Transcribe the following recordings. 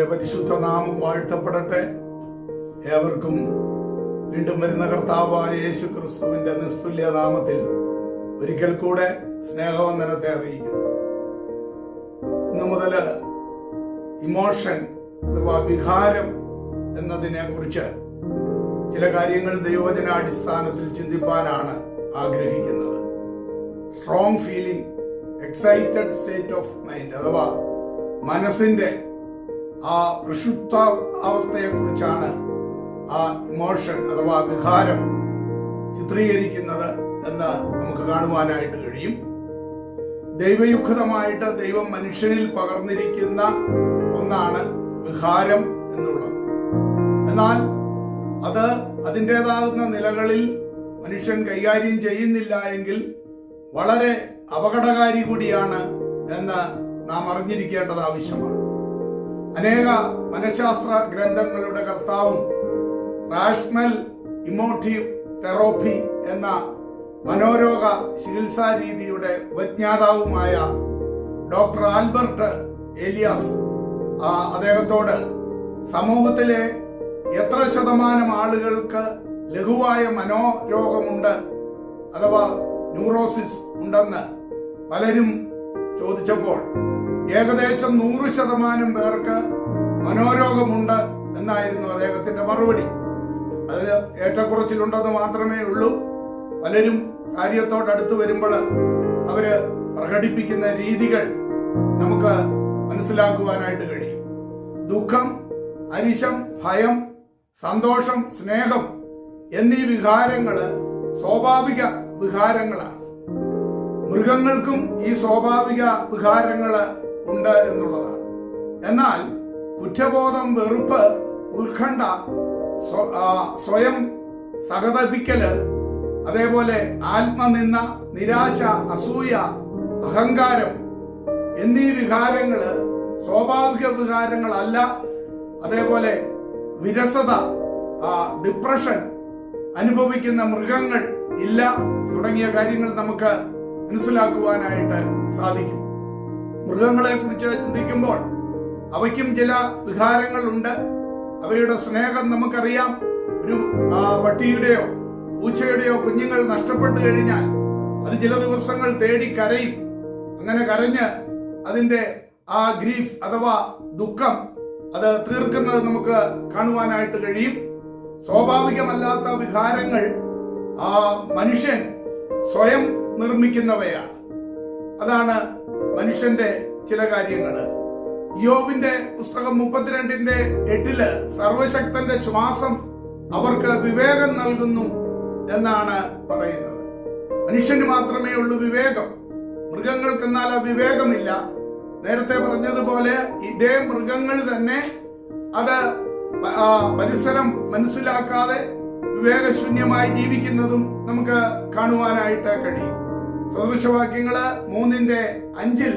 പരിശുദ്ധ നാമം വാഴ്ത്തപ്പെടട്ടെ. ഏവർക്കും വീണ്ടും വരുന്ന കർത്താവായ യേശു ക്രിസ്തുവിന്റെ നിസ്തുല്യ നാമത്തിൽ ഒരിക്കൽ കൂടെ സ്നേഹവന്ദനത്തെ അറിയിക്കുന്നു. ഇന്നു മുതൽ ഇമോഷൻ അഥവാ വികാരം എന്നതിനെ കുറിച്ച് ചില കാര്യങ്ങൾ ദൈവജന അടിസ്ഥാനത്തിൽ ചിന്തിപ്പാനാണ് ആഗ്രഹിക്കുന്നത്. Strong feeling excited state of mind അഥവാ മനസ്സിന്റെ ആ വിശുദ്ധ അവസ്ഥയെ കുറിച്ചാണ് ആ ഇമോഷൻ അഥവാ വികാരം ചിത്രീകരിക്കുന്നത് എന്ന് നമുക്ക് കാണുവാനായിട്ട് കഴിയും. ദൈവയുക്തമായിട്ട് ദൈവം മനുഷ്യനിൽ പകർന്നിരിക്കുന്ന ഒന്നാണ് വികാരം എന്നുള്ളത്. എന്നാൽ അത് അതിന്റെതാകുന്ന നിലകളിൽ മനുഷ്യൻ കൈകാര്യം ചെയ്യുന്നില്ല എങ്കിൽ വളരെ അപകടകാരി കൂടിയാണ് എന്ന് നാം അറിഞ്ഞിരിക്കേണ്ടത് ആവശ്യമാണ്. അനേക മനഃശാസ്ത്ര ഗ്രന്ഥങ്ങളുടെ കർത്താവും റാഷണൽ ഇമോട്ടീവ് തെറോപ്പി എന്ന മനോരോഗ ചികിത്സാ രീതിയുടെ ഉപജ്ഞാതാവുമായ ഡോക്ടർ ആൽബർട്ട് ഏലിയാസ് അദ്ദേഹത്തോട് സമൂഹത്തിലെ എത്ര ശതമാനം ആളുകൾക്ക് ലഘുവായ മനോരോഗമുണ്ട് അഥവാ ന്യൂറോസിസ് ഉണ്ടെന്ന് പലരും ചോദിച്ചപ്പോൾ ഏകദേശം നൂറ് ശതമാനം പേർക്ക് മനോരോഗമുണ്ട് എന്നായിരുന്നു അദ്ദേഹത്തിന്റെ മറുപടി. അത് ഏറ്റക്കുറച്ചിലുണ്ടെന്ന് മാത്രമേ ഉള്ളൂ. പലരും കാര്യത്തോടടുത്ത് വരുമ്പോൾ അവർ പ്രകടിപ്പിക്കുന്ന രീതികൾ നമുക്ക് മനസ്സിലാക്കുവാനായിട്ട് കഴിയും. ദുഃഖം അരിശം ഭയം സന്തോഷം സ്നേഹം എന്നീ വികാരങ്ങൾ സ്വാഭാവിക വികാരങ്ങളാണ്. മൃഗങ്ങൾക്കും ഈ സ്വാഭാവിക വികാരങ്ങൾ ഉണ്ട് എന്നുള്ളതാണ്. എന്നാൽ കുറ്റബോധം വെറുപ്പ് ഉത്കണ്ഠ സ്വയം സഹതപിക്കൽ അതേപോലെ ആത്മനിന്ന നിരാശ അസൂയ അഹങ്കാരം എന്നീ വികാരങ്ങൾ സ്വാഭാവിക വികാരങ്ങളല്ല. അതേപോലെ വിരസത ഡിപ്രഷൻ അനുഭവിക്കുന്ന മൃഗങ്ങൾ ഇല്ല തുടങ്ങിയ കാര്യങ്ങൾ നമുക്ക് മനസ്സിലാക്കുവാനായിട്ട് സാധിക്കും. മൃഗങ്ങളെ കുറിച്ച് ചിന്തിക്കുമ്പോൾ അവയ്ക്കും ചില വികാരങ്ങളുണ്ട്. അവയുടെ സ്നേഹം നമുക്കറിയാം. ഒരു പട്ടിയുടെയോ പൂച്ചയുടെയോ കുഞ്ഞുങ്ങൾ നഷ്ടപ്പെട്ടു കഴിഞ്ഞാൽ അത് ചില ദിവസങ്ങൾ തേടി കരയും. അങ്ങനെ കരഞ്ഞ് അതിന്റെ ആ ഗ്രീഫ് അഥവാ ദുഃഖം അത് തീർക്കുന്നത് നമുക്ക് കാണുവാനായിട്ട് കഴിയും. സ്വാഭാവികമല്ലാത്ത വികാരങ്ങൾ ആ മനുഷ്യൻ സ്വയം നിർമ്മിക്കുന്നവയാണ്. അതാണ് മനുഷ്യന്റെ ചില കാര്യങ്ങൾ. യോബിന്റെ പുസ്തകം മുപ്പത്തിരണ്ടിന്റെ എട്ടിൽ സർവശക്തന്റെ ശ്വാസം അവർക്ക് വിവേകം നൽകുന്നു എന്നാണ് പറയുന്നത്. മനുഷ്യന് മാത്രമേ ഉള്ളൂ വിവേകം. മൃഗങ്ങൾക്ക് എന്നാൽ വിവേകമില്ല. നേരത്തെ പറഞ്ഞതുപോലെ ഇതേ മൃഗങ്ങൾ തന്നെ അത് പരിസരം മനസ്സിലാക്കാതെ വിവേകശൂന്യമായി ജീവിക്കുന്നതും നമുക്ക് കാണുവാനായിട്ട് കഴിയും. സദൃശവാക്യങ്ങൾ മൂന്നിന്റെ അഞ്ചിൽ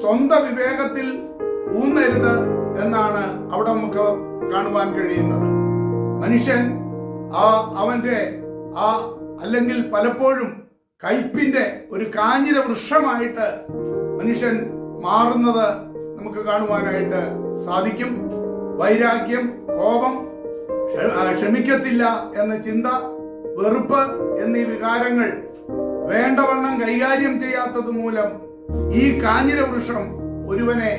സ്വന്തം വിവേകത്തിൽ ഊന്നരുത് എന്നാണ് അവിടെ നമുക്ക് കാണുവാൻ കഴിയുന്നത്. മനുഷ്യൻ ആ അവന്റെ ആ അല്ലെങ്കിൽ പലപ്പോഴും കയ്പിന്റെ ഒരു കാഞ്ഞിര വൃക്ഷമായിട്ട് മനുഷ്യൻ മാറുന്നത് നമുക്ക് കാണുവാനായിട്ട് സാധിക്കും. വൈരാഗ്യം കോപം ക്ഷ- ക്ഷമിക്കത്തില്ല എന്ന ചിന്ത വെറുപ്പ് എന്നീ വികാരങ്ങൾ വേണ്ടവണ്ണം കൈകാര്യം ചെയ്യാത്തത് മൂലം ഈ കാഞ്ഞിര വൃക്ഷം ഒരുവനെ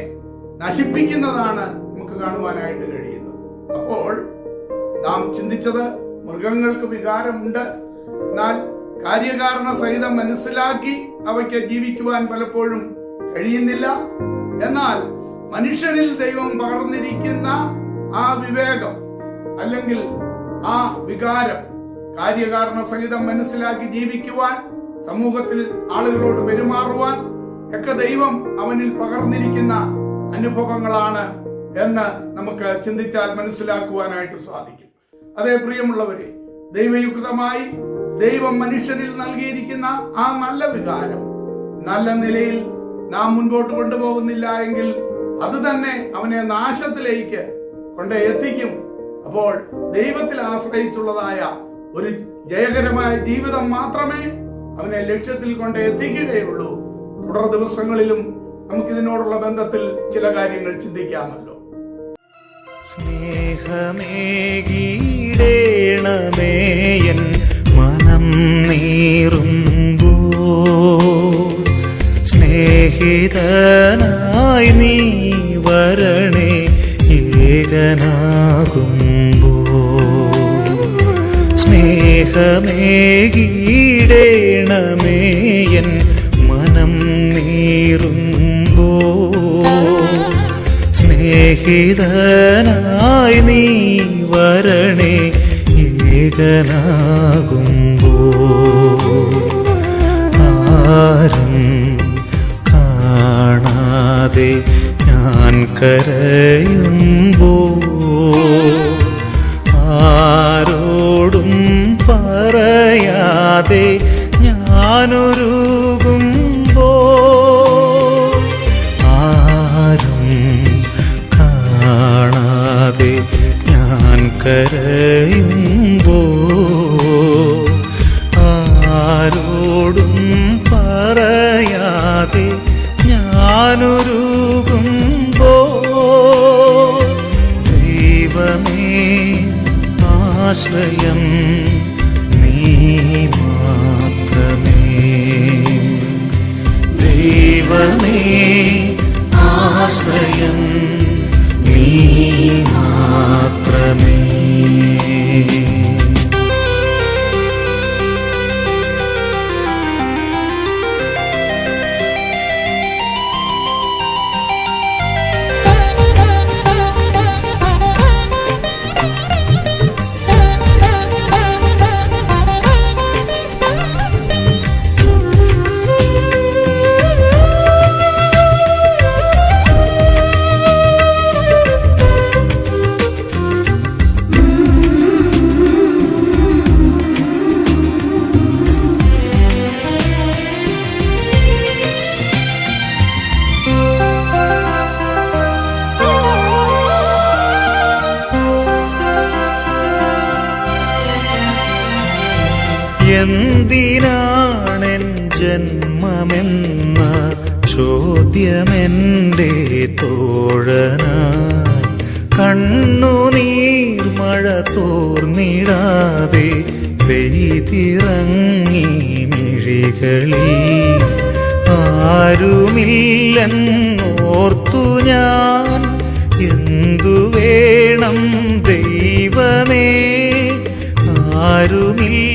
നശിപ്പിക്കുന്നതാണ് നമുക്ക് കാണുവാനായിട്ട് കഴിയുന്നത്. അപ്പോൾ നാം ചിന്തിച്ചത് മൃഗങ്ങൾക്ക് വികാരമുണ്ട്. എന്നാൽ കാര്യകാരണ സഹിതം മനസ്സിലാക്കി അവയ്ക്ക് ജീവിക്കുവാൻ പലപ്പോഴും കഴിയുന്നില്ല. എന്നാൽ മനുഷ്യനിൽ ദൈവം പകർന്നിരിക്കുന്ന ആ വിവേകം അല്ലെങ്കിൽ ആ വികാരം കാര്യകാരണ സഹിതം മനസ്സിലാക്കി ജീവിക്കുവാൻ സമൂഹത്തിൽ ആളുകളോട് പെരുമാറുവാൻ ഒക്കെ ദൈവം അവനിൽ പകർന്നിരിക്കുന്ന അനുഭവങ്ങളാണ് എന്ന് നമുക്ക് ചിന്തിച്ചാൽ മനസ്സിലാക്കുവാനായിട്ട് സാധിക്കും. അതേ പ്രിയമുള്ളവരെ ദൈവയുക്തമായി ദൈവം മനുഷ്യരിൽ നൽകിയിരിക്കുന്ന ആ നല്ല വികാരം നല്ല നിലയിൽ നാം മുൻപോട്ട് കൊണ്ടുപോകുന്നില്ല എങ്കിൽ അത് തന്നെ അവനെ നാശത്തിലേക്ക് കൊണ്ട് എത്തിക്കും. അപ്പോൾ ദൈവത്തിൽ ആശ്രയിച്ചുള്ളതായ ഒരു ജയകരമായ ജീവിതം മാത്രമേ അവനെ ലക്ഷ്യത്തിൽ കൊണ്ട് എത്തിക്കുകയുള്ളൂ. തുടർ ദിവസങ്ങളിലും നമുക്കിതിനോടുള്ള ബന്ധത്തിൽ ചില കാര്യങ്ങൾ ചിന്തിക്കാമല്ലോ. സ്നേഹമേകീടേണമേയൻ മനം നീറുമ്പോ. സ്നേഹിതനായി നീ വരണേ ഏകനാകുമ്പോ സ്നേഹമേകീടേണമേയൻ മനം നീറുമ്പോ. സ്നേഹിതനായി നീ വരണേ ഏകനാകുമ്പോ. ആരും കാണാതെ ഞാൻ കരയുമ്പോ. ആരോടും പറയാതെ ഞാനൊരുകുമ്പോ ജന്മമെന്ന ചോദ്യമെന്റെ തോഴനായി. കണ്ണുനീർ മഴ തോർന്നിടാതെ പെയ്തിറങ്ങി മിഴികളിൽ. ആരുമില്ലെന്നോർത്തു ഞാൻ. എന്തു വേണം ദൈവമേ? ആരുമില്ലെന്നോർത്തു